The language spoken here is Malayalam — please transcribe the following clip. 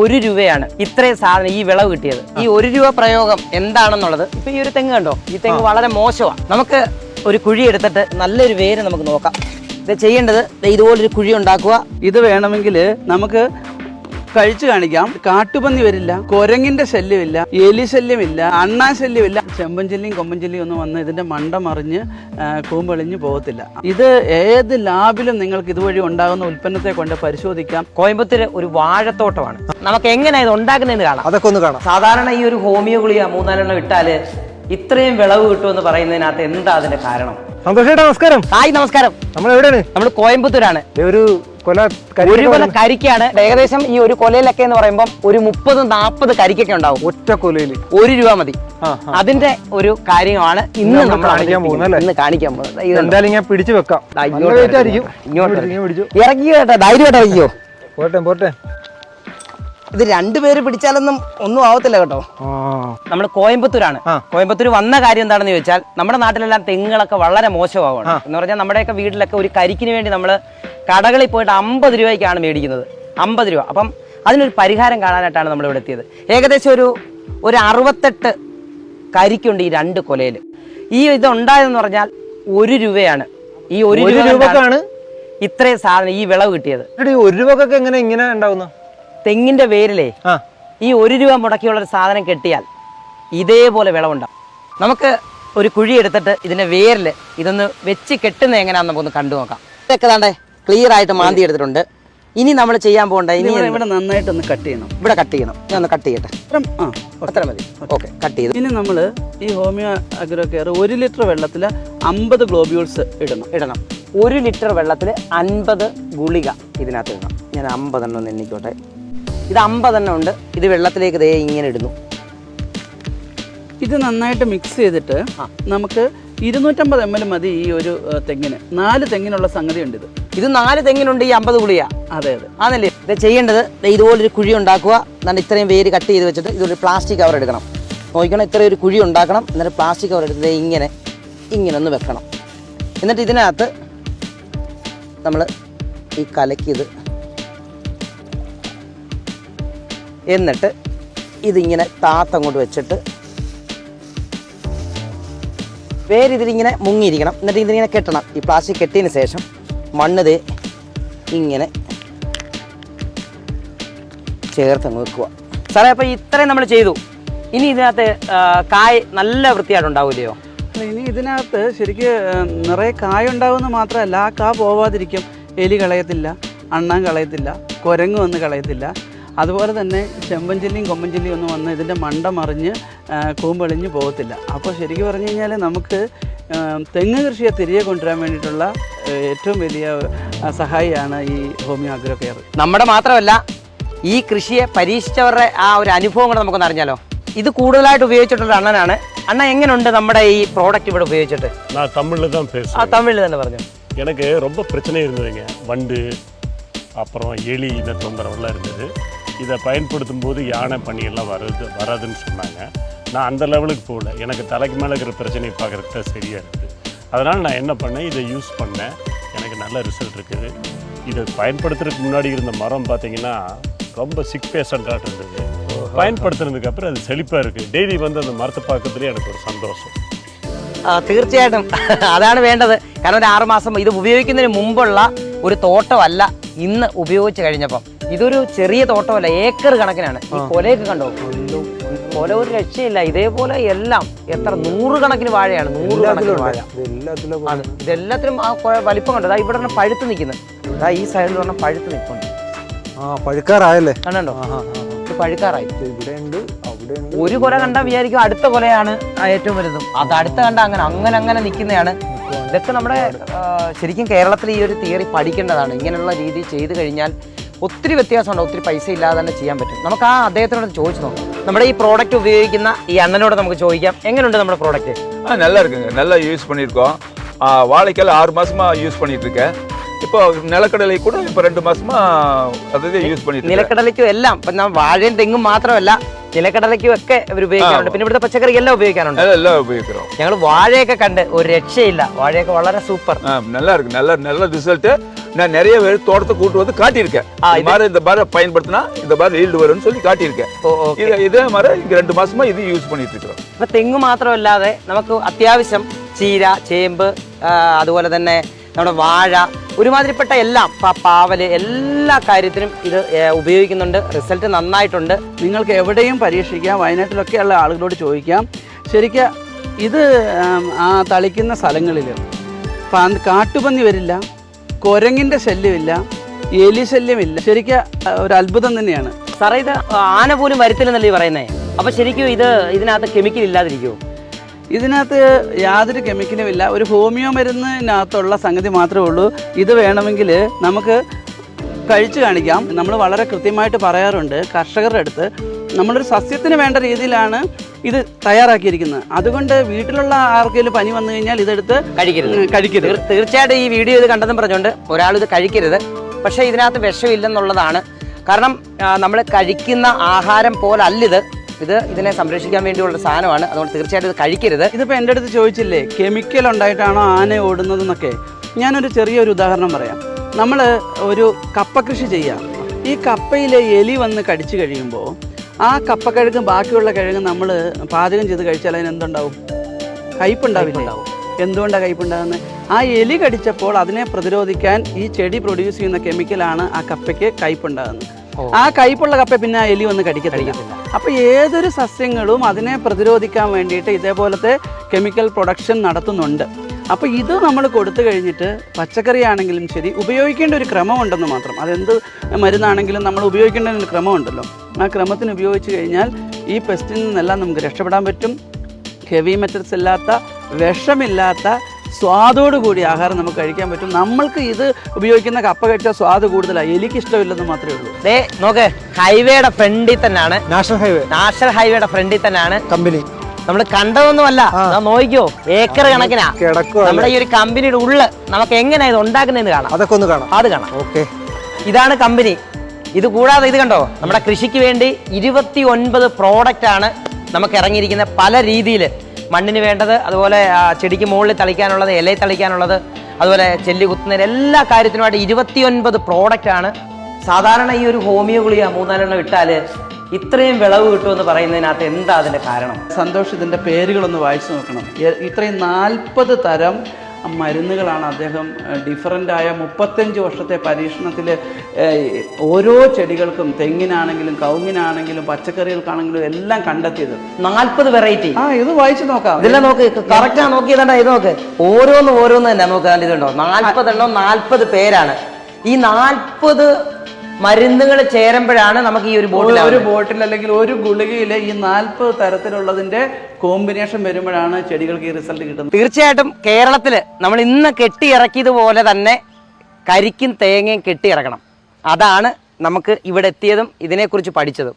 ഒരു രൂപയാണ് ഇത്രയും സാധനം ഈ വിളവ് കിട്ടിയത്. ഈ ഒരു രൂപ പ്രയോഗം എന്താണെന്നുള്ളത് ഇപ്പൊ ഈ ഒരു തെങ്ങ് കണ്ടോ? ഈ തെങ്ങ് വളരെ മോശമാണ്. നമുക്ക് ഒരു കുഴി എടുത്തിട്ട് നല്ലൊരു വേര് നമുക്ക് നോക്കാം. ഇത് ചെയ്യേണ്ടത് ഇതുപോലൊരു കുഴി ഉണ്ടാക്കുക. ഇത് വേണമെങ്കിൽ നമുക്ക് കഴിച്ചു കാണിക്കാം. കാട്ടുപന്നി വരില്ല കുരങ്ങിന്റെ ശല്യമില്ല എലി ശല്യമില്ല അണ്ണാ ശല്യമില്ല. ചെമ്പഞ്ചല്ലിയും കൊമ്പഞ്ചല്ലിയും ഒന്നും വന്ന് ഇതിന്റെ മണ്ട മറിഞ്ഞ് കൂമ്പളിഞ്ഞു കൂമ്പെളിഞ്ഞ് പോകത്തില്ല. ഇത് ഏത് ലാബിലും നിങ്ങൾക്ക് ഇതുവഴി ഉണ്ടാകുന്ന ഉൽപ്പന്നത്തെ കൊണ്ട് പരിശോധിക്കാം. കോയമ്പത്തൂര് ഒരു വാഴത്തോട്ടമാണ്. നമുക്ക് എങ്ങനെ ഇത് ഉണ്ടാക്കുന്നതെന്ന് കാണാം. അതൊക്കെ ഒന്ന് കാണാം. സാധാരണ ഈ ഒരു ഹോമിയോ ഗുളിക മൂന്നാലെണ്ണം ഇട്ടാൽ ഇത്രയും വിളവ് കിട്ടുമെന്ന് പറയുന്നതിനകത്ത് എന്താ അതിന്റെ കാരണം? സന്തോഷേട്ടാ നമസ്കാരം. ഹായ് നമസ്കാരം. നമ്മൾ എവിടെയാണ് നമ്മൾ കോയമ്പത്തൂരാണ്. ഒരു കൊല ഒരു കൊല കരിക്കാണ്. ഏകദേശം ഈ ഒരു കൊലയിലൊക്കെ എന്ന് പറയുമ്പോൾ ഒരു മുപ്പത് നാൽപ്പത് കരിക്കൊക്കെ ഉണ്ടാവും. ഒറ്റ കൊലയിൽ. ഒരു രൂപ മതി. അതിന്റെ ഒരു കാര്യമാണ് ഇന്ന് നമ്മൾ കാണിക്കാൻ പോകുന്നത്? ഇന്ന് കാണിക്കാൻ പോകുന്നത്. എന്തായാലും ഞാൻ പിടിച്ചു വെക്കാം. ഇങ്ങോട്ട് ഇറങ്ങി കേട്ടോ ധൈര്യമായിട്ട് ഇറങ്ങിയോട്ടെ പോട്ടെ പോട്ടെ. ഇത് രണ്ടുപേര് പിടിച്ചാലൊന്നും ഒന്നും ആവത്തില്ല കേട്ടോ. നമ്മൾ കോയമ്പത്തൂരാണ്. കോയമ്പത്തൂർ വന്ന കാര്യം എന്താണെന്ന് ചോദിച്ചാൽ നമ്മുടെ നാട്ടിലെല്ലാം തെങ്ങുകളൊക്കെ വളരെ മോശമാവാണ്. എന്ന് പറഞ്ഞാൽ നമ്മുടെയൊക്കെ വീട്ടിലൊക്കെ ഒരു കരിക്കിന് വേണ്ടി നമ്മൾ കടകളിൽ പോയിട്ട് അമ്പത് രൂപയ്ക്കാണ് മേടിക്കുന്നത്. അമ്പത് രൂപ. അപ്പം അതിനൊരു പരിഹാരം കാണാനായിട്ടാണ് നമ്മൾ ഇവിടെ എത്തിയത്. ഏകദേശം ഒരു ഒരു അറുപത്തെട്ട് കരിക്കുണ്ട് ഈ രണ്ട് കൊലയിൽ ഈ ഇത് ഉണ്ടായതെന്ന് പറഞ്ഞാൽ ഒരു രൂപയാണ്. ഈ ഒരു ഒരു രൂപ രൂപക്കാണ്? ഇത്രയും സാധനം ഈ വിളവ് കിട്ടിയത്. ഒരു രൂപക്കൊക്കെ എങ്ങനെ ഇങ്ങനെ ഉണ്ടാവുന്ന? തെങ്ങിന്റെ വേരിലേ ആ. ഈ ഒരു രൂപ മുടക്കിയുള്ള ഒരു സാധനം കെട്ടിയാൽ ഇതേപോലെ വിളവുണ്ടാവും. നമുക്ക് ഒരു കുഴി എടുത്തിട്ട് ഇതിന്റെ വേരിൽ ഇതൊന്ന് വെച്ച് കെട്ടുന്ന എങ്ങനെയാണെന്ന് നമുക്കൊന്ന് കണ്ടു നോക്കാം. ഇതൊക്കെ താണ്ടേ ക്ലിയർ ആയിട്ട് മാന്തി എടുത്തിട്ടുണ്ട്. ഇനി നമ്മൾ ചെയ്യാൻ പോകണ്ട ഇനി ഇവിടെ നന്നായിട്ട് ഒന്ന് കട്ട് ചെയ്യണം. ഇവിടെ കട്ട് ചെയ്യണം. ഞാൻ ഒന്ന് കട്ട് ചെയ്യട്ടെ? അത്ര മതി. ഓക്കെ. കട്ട് ചെയ്തു. ഇനി നമ്മൾ ഈ ഹോമിയോ അഗ്രോ കെയർ ഒരു ലിറ്റർ വെള്ളത്തിൽ അമ്പത് ഗ്ലോബ്യൂൾസ് ഇടണം. ഇടണം. ഒരു ലിറ്റർ വെള്ളത്തിൽ അൻപത് ഗുളിക ഇതിനകത്ത് ഇടണം. ഞാൻ അമ്പതെണ്ണം ഒന്ന് എണ്ണിക്കോട്ടെ. ഇത് അമ്പതെണ്ണം ഉണ്ട്. ഇത് വെള്ളത്തിലേക്ക് ദേ ഇങ്ങനെ ഇടുന്നു. ഇത് നന്നായിട്ട് മിക്സ് ചെയ്തിട്ട് നമുക്ക് ഇരുന്നൂറ്റമ്പത് എം എൽ മതി ഈ ഒരു തെങ്ങിന്. നാല് തെങ്ങിനുള്ള സംഗതി ഉണ്ട് ഇത്. ഇത് നാല് തെങ്ങിനുണ്ട് ഈ അമ്പത് ഗുളിക അതെ അതെ. ആണല്ലേ? ഇത് ചെയ്യേണ്ടത് ഇതുപോലൊരു കുഴി ഉണ്ടാക്കുക. എന്നിട്ട് ഇത്രയും വേര് കട്ട് ചെയ്ത് വെച്ചിട്ട് ഇതൊരു പ്ലാസ്റ്റിക് കവർ എടുക്കണം. നോക്കണം ഇത്രയും ഒരു കുഴി ഉണ്ടാക്കണം. എന്നിട്ട് പ്ലാസ്റ്റിക് കവർ എടുത്ത് ഇങ്ങനെ ഇങ്ങനെ ഒന്ന് വെക്കണം. എന്നിട്ട് ഇതിനകത്ത് നമ്മൾ ഈ കലക്കിയത് എന്നിട്ട് ഇതിങ്ങനെ താത്തങ്ങോട്ട് വെച്ചിട്ട് വേര് ഇതിലിങ്ങനെ മുങ്ങിയിരിക്കണം. എന്നിട്ട് ഇതിങ്ങനെ കെട്ടണം. ഈ പ്ലാസ്റ്റിക് കെട്ടിയതിന് ശേഷം മണ്ണ് ദേ ഇങ്ങനെ ചേർത്ത് വെക്കുക. സാറേ അപ്പോൾ ഇത്രയും നമ്മൾ ചെയ്തു. ഇനി ഇതിനകത്ത് കായ് നല്ല വൃത്തിയായിട്ട് ഉണ്ടാവില്ലയോ ഇനി ഇതിനകത്ത് ശരിക്കും നിറയെ കായ ഉണ്ടാവുമെന്ന് മാത്രമല്ല ആ കാ പോവാതിരിക്കും. എലി കളയത്തില്ല അണ്ണാൻ കളയത്തില്ല കുരങ്ങ് വന്ന് കളയത്തില്ല. അതുപോലെ തന്നെ ചെമ്പഞ്ചില്ലിയും കൊമ്പഞ്ചില്ലിയും ഒന്നും വന്ന് ഇതിൻ്റെ മണ്ട മറിഞ്ഞ് ഏഹ്, കൂമ്പെളിഞ്ഞ് പോകത്തില്ല അപ്പോൾ ശരിക്കും പറഞ്ഞു കഴിഞ്ഞാൽ നമുക്ക് ഏഹ്, തെങ്ങ് കൃഷിയെ തിരികെ കൊണ്ടുവരാൻ വേണ്ടിയിട്ടുള്ള ഏഹ്, ഏറ്റവും വലിയ ഏഹ്, സഹായിയാണ് ഈ ഹോമിയോ അഗ്രോ കെയർ നമ്മുടെ മാത്രമല്ല ഈ കൃഷിയെ പരീക്ഷിച്ചവരുടെ ആ ഒരു അനുഭവം കൂടെ നമുക്കൊന്ന് അറിഞ്ഞാലോ ഇത് കൂടുതലായിട്ട് ഉപയോഗിച്ചിട്ടുള്ള അണ്ണനാണ് അണ്ണ എങ്ങനെയുണ്ട് നമ്മുടെ ഈ പ്രോഡക്റ്റ് ഇവിടെ ഉപയോഗിച്ചിട്ട് நான் தமிழில் தான் ആ பேசுவேன் തമിഴിൽ തന്നെ പറഞ്ഞു எனக்கு ரொம்ப பிரச்சனை இருந்ததுங்க வண்டு அப்புறம் எலி இந்த தொந்தரவுலாம் இருந்தது இதை பயன்படுத்தும் போது யானை பனியெல்லாம் வருது வராதுன்னு சொன்னாங்க நான் அந்த லெவலுக்கு போகல எனக்கு தலைக்கு மேலே இருக்கிற பிரச்சனையை பார்க்குறதுக்கு தான் சரியாக இருக்குது அதனால் நான் என்ன பண்ணேன் இதை யூஸ் பண்ணேன் எனக்கு நல்ல ரிசல்ட் இருக்குது இதை பயன்படுத்துறதுக்கு முன்னாடி இருந்த மரம் பார்த்தீங்கன்னா ரொம்ப சிக் பேஷண்ட்டாக இருந்தது பயன்படுத்துனதுக்கு அப்புறம் அது செழிப்பாக இருக்குது டெய்லி வந்து அந்த மரத்தை பார்க்கறதுலேயே எனக்கு ஒரு சந்தோஷம் ആ, തീർച്ചയായിട്ടും അതാണ് വേണ്ടത് കാരണം ഒരു ആറുമാസം ഇത് ഉപയോഗിക്കുന്നതിന് മുമ്പുള്ള ഒരു തോട്ടമല്ല ഇന്ന് ഉപയോഗിച്ച് കഴിഞ്ഞപ്പം ഇതൊരു ചെറിയ തോട്ടമല്ല ഏക്കർ കണക്കിനാണ്. ഈ കൊലയൊക്കെ കണ്ടോ? കൊല ഒരു രക്ഷയില്ല. ഇതേപോലെ എല്ലാം എത്ര നൂറുകണക്കിന് വാഴയാണ് നൂറുകണക്കിന് വാഴ. ഇതെല്ലാത്തിലും ആണ്. ആ വലിപ്പം കണ്ടോ? അതാ ഇവിടെ പഴുത്ത് നിൽക്കുന്നത്. ഈ സൈഡിൽ പറഞ്ഞാൽ പഴുത്ത് നിൽക്കുന്നുണ്ട് ആ പഴുക്കാറായല്ലേ? കണ്ടോ? പഴുക്കാറായി. ഇവിടെ ഉണ്ട് ഒരു കൊല കണ്ടാൽ വിചാരിക്കും അടുത്ത കൊലയാണ് ഏറ്റവും വലുതും. അത് അടുത്ത കണ്ട അങ്ങനെ അങ്ങനെ അങ്ങനെ നിൽക്കുന്നതാണ്. ഇതൊക്കെ നമ്മുടെ ശരിക്കും കേരളത്തിൽ ഈ ഒരു തിയറി പഠിക്കേണ്ടതാണ്. ഇങ്ങനെയുള്ള രീതി ചെയ്തു കഴിഞ്ഞാൽ ഒത്തിരി വ്യത്യാസമുണ്ട് ഒത്തിരി പൈസ ഇല്ലാതെ തന്നെ ചെയ്യാൻ പറ്റും നമുക്ക് ആ അദ്ദേഹത്തിനോട് ചോദിച്ചു നോക്കാം നമ്മുടെ ഈ പ്രോഡക്റ്റ് ഉപയോഗിക്കുന്ന ഈ അണ്ണനോട് നമുക്ക് ചോദിക്കാം എങ്ങനെയുണ്ട് നമ്മുടെ പ്രോഡക്റ്റ് ஆ நல்லா இருக்குங்க நல்லா யூஸ் பண்ணியிருக்கோம் ஆ, வாழைக்கால் ஆறு மாசமா யூஸ் பண்ணிட்டு இருக்கேன் ഇപ്പോ നിലക്കടലയിൽ കൂടെ ഇപ്പൊ രണ്ടു മാസം യൂസ് പണിയും നിലക്കടലയ്ക്കും എല്ലാം വാഴയും തെങ്ങും മാത്രമല്ല നിലക്കടലയ്ക്കും ഒക്കെ ഇവർ ഉപയോഗിക്കാറുണ്ട്. പിന്നെ ഇവിടുത്തെ പച്ചക്കറി എല്ലാം ഉപയോഗിക്കാറുണ്ട്. എല്ലാം ഉപയോഗിക്കാം ഞങ്ങൾ വാഴയൊക്കെ കണ്ട് ഒരു രക്ഷയില്ല. വാഴയൊക്കെ വളരെ സൂപ്പർ. നല്ല നല്ല റിസൾട്ട് തെങ്ങ് മാത്രമല്ലാതെ നമുക്ക് അത്യാവശ്യം ചീര ചേമ്പ് അതുപോലെ തന്നെ നമ്മുടെ വാഴ ഒരുമാതിരിപ്പെട്ട എല്ലാം പ- പാവൽ എല്ലാ കാര്യത്തിനും ഇത് ഉപയോഗിക്കുന്നുണ്ട്. റിസൾട്ട് നന്നായിട്ടുണ്ട്. നിങ്ങൾക്ക് എവിടെയും പരീക്ഷിക്കാം. വയനാട്ടിലൊക്കെയുള്ള ആളുകളോട് ചോദിക്കാം. ശരിക്കും ഇത് ആ തളിക്കുന്ന സ്ഥലങ്ങളിൽ കാട്ടുപന്നി വരില്ല കുരങ്ങിന്റെ ശല്യമില്ല എലി ശല്യമില്ല. ശരിക്കും ഒരു അത്ഭുതം തന്നെയാണ്. സാറേ ഇത് ആന പോലും വരുത്തില്ലെന്നല്ലേ പറയുന്നത് അപ്പോൾ അപ്പൊ ശരിക്കും ഇത് ഇതിനകത്ത് കെമിക്കൽ ഇല്ലാതിരിക്കുമോ ഇതിനകത്ത് യാതൊരു കെമിക്കലും ഇല്ല. ഒരു ഹോമിയോ മരുന്നിനകത്തുള്ള സംഗതി മാത്രമേ ഉള്ളൂ. ഇത് വേണമെങ്കിൽ നമുക്ക് കഴിച്ചു കാണിക്കാം. നമ്മൾ വളരെ കൃത്യമായിട്ട് പറയാറുണ്ട് കർഷകരുടെ അടുത്ത് നമ്മളൊരു സസ്യത്തിന് വേണ്ട രീതിയിലാണ് ഇത് തയ്യാറാക്കിയിരിക്കുന്നത്. അതുകൊണ്ട് വീട്ടിലുള്ള ആർക്കെങ്കിലും പനി വന്നു കഴിഞ്ഞാൽ ഇതെടുത്ത് കഴിക്കരുത്. കഴിക്കരുത്. തീർ- തീർച്ചയായിട്ടും ഈ വീഡിയോ ഇത് കണ്ടെന്നും പറഞ്ഞുകൊണ്ട് ഒരാൾ ഇത് കഴിക്കരുത്. പക്ഷേ ഇതിനകത്ത് വിഷമില്ലെന്നുള്ളതാണ്. കാരണം നമ്മൾ കഴിക്കുന്ന ആഹാരം പോലല്ല ഇത് ഇത് ഇതിനെ സംരക്ഷിക്കാൻ വേണ്ടിയുള്ള സാധനമാണ്. അതുകൊണ്ട് തീർച്ചയായിട്ടും ഇത് കഴിക്കരുത്. ഇതിപ്പോൾ എന്റെ അടുത്ത് ചോദിച്ചില്ലേ കെമിക്കൽ ഉണ്ടായിട്ടാണോ ആന ഓടുന്നതെന്നൊക്കെ? ഞാനൊരു ചെറിയൊരു ഉദാഹരണം പറയാം. നമ്മൾ ഒരു കപ്പ കൃഷി ചെയ്യാം. ഈ കപ്പയിലെ എലി വന്ന് കടിച്ചു കഴിയുമ്പോൾ ആ കപ്പക്കിഴങ്ങ് ബാക്കിയുള്ള കിഴങ്ങ് നമ്മൾ പാചകം ചെയ്ത് കഴിച്ചാൽ അതിന് എന്തുണ്ടാവും? കയ്പുണ്ടാവില്ല എന്തുകൊണ്ടാണ് കയ്പുണ്ടാകുന്നത് ആ എലി കടിച്ചപ്പോൾ അതിനെ പ്രതിരോധിക്കാൻ ഈ ചെടി പ്രൊഡ്യൂസ് ചെയ്യുന്ന കെമിക്കലാണ് ആ കപ്പയ്ക്ക് കയ്പുണ്ടാകുന്നത് ആ കയ്പുള്ള കപ്പ പിന്നെ എലി വന്ന് കടിക്കത്തില്ല. അപ്പോൾ ഏതൊരു സസ്യങ്ങളും അതിനെ പ്രതിരോധിക്കാൻ വേണ്ടിയിട്ട് ഇതേപോലത്തെ കെമിക്കൽ പ്രൊഡക്ഷൻ നടത്തുന്നുണ്ട്. അപ്പോൾ ഇത് നമ്മൾ കൊടുത്തു കഴിഞ്ഞിട്ട് പച്ചക്കറി ആണെങ്കിലും ശരി ഉപയോഗിക്കേണ്ട ഒരു ക്രമമുണ്ടെന്ന് മാത്രം. അതെന്ത് മരുന്നാണെങ്കിലും നമ്മൾ ഉപയോഗിക്കേണ്ട ഒരു ക്രമമുണ്ടല്ലോ. ആ ക്രമത്തിന് ഉപയോഗിച്ച് കഴിഞ്ഞാൽ ഈ പെസ്റ്റിൽ നിന്നെല്ലാം നമുക്ക് രക്ഷപ്പെടാൻ പറ്റും. ഹെവി മെറ്റൽസ് ഇല്ലാത്ത വിഷമില്ലാത്ത സ്വാദോട് കൂടി ആഹാരം നമുക്ക് കഴിക്കാൻ പറ്റും. നമ്മൾക്ക് ഇത് ഉപയോഗിക്കുന്ന കപ്പ കഴിച്ചാൽ സ്വാദ് കൂടുതലാണ് എനിക്ക് ഇഷ്ടമില്ലെന്ന് മാത്രമേ ഉള്ളൂ. ദേ നോക്ക് ഹൈവേയുടെ ഫ്രണ്ടിൽ തന്നെയാണ്. National highway. നാഷണൽ ഹൈവേയുടെ ഫ്രണ്ടിൽ തന്നെയാണ്. കമ്പനി. നമ്മൾ കണ്ടതൊന്നുമല്ല. ദാ നോക്കിയോ? ഏക്കർ കണക്കിനാ. നമ്മുടെ ഈ ഒരു കമ്പനിയുടെ ഉള്ള് നമുക്ക് എങ്ങനെയാ ഇത് ഉണ്ടാക്കുന്നതെന്ന് കാണാം. അതൊക്കെ ഒന്ന് കാണാം. അത് കാണാം. ഓക്കെ. ഇതാണ് കമ്പനി. ഇത് കൂടാതെ ഇത് കണ്ടോ? നമ്മുടെ കൃഷിക്ക് വേണ്ടി ഇരുപത്തി ഒൻപത് പ്രോഡക്റ്റ് ആണ് നമുക്ക് ഇറങ്ങിയിരിക്കുന്ന പല രീതിയിൽ മണ്ണിന് വേണ്ടത് അതുപോലെ ചെടിക്ക് മുകളിൽ തളിക്കാനുള്ളത് ഇലയിൽ തളിക്കാനുള്ളത് അതുപോലെ ചെല്ലി കുത്തുന്നതിന് എല്ലാ കാര്യത്തിനുമായിട്ട് ഇരുപത്തിയൊൻപത് പ്രോഡക്റ്റ് ആണ്. സാധാരണ ഈ ഒരു ഹോമിയോ ഗുളിക മൂന്നാലെണ്ണം ഇട്ടാൽ ഇത്രയും വിളവ് കിട്ടുമെന്ന് പറയുന്നതിനകത്ത് എന്താ അതിന്റെ കാരണം? സന്തോഷ് പേരുകളൊന്ന് വായിച്ചു നോക്കണം. ഇത്രയും നാൽപ്പത് തരം മരുന്നുകളാണ് അദ്ദേഹം ഡിഫറന്റായ ആയ മുപ്പത്തഞ്ച് വർഷത്തെ പരീക്ഷണത്തിൽ ഓരോ ചെടികൾക്കും തെങ്ങിനാണെങ്കിലും കൗങ്ങിനാണെങ്കിലും പച്ചക്കറികൾക്കാണെങ്കിലും എല്ലാം കണ്ടെത്തിയത്. നാൽപ്പത് വെറൈറ്റി ആ ഇത് വായിച്ചു നോക്കാം. ഇതെല്ലാം നോക്ക് കറക്റ്റാ നോക്കിയതാണ്ടാ ഇത് നോക്ക്. ഓരോന്ന് ഓരോന്ന് തന്നെ നോക്ക് ഇതുണ്ടോ? നാൽപ്പതെണ്ണം നാൽപ്പത് പേരാണ്. ഈ നാൽപ്പത് മരുന്നുകൾ ചേരുമ്പോഴാണ് നമുക്ക് ഈ ഒരു ബോട്ടിൽ ഒരു ബോട്ടിൽ അല്ലെങ്കിൽ ഒരു ഗുളികയിൽ ഈ നാൽപ്പത് തരത്തിലുള്ളതിന്റെ കോമ്പിനേഷൻ വരുമ്പോഴാണ് ചെടികൾക്ക് ഈ റിസൾട്ട് കിട്ടുന്നത്. തീർച്ചയായിട്ടും കേരളത്തിൽ നമ്മൾ ഇന്ന് കെട്ടിയിറക്കിയതുപോലെ തന്നെ കരിക്കും തേങ്ങയും കെട്ടിയിറക്കണം. അതാണ് നമുക്ക് ഇവിടെ എത്തിയതും ഇതിനെക്കുറിച്ച് പഠിച്ചതും.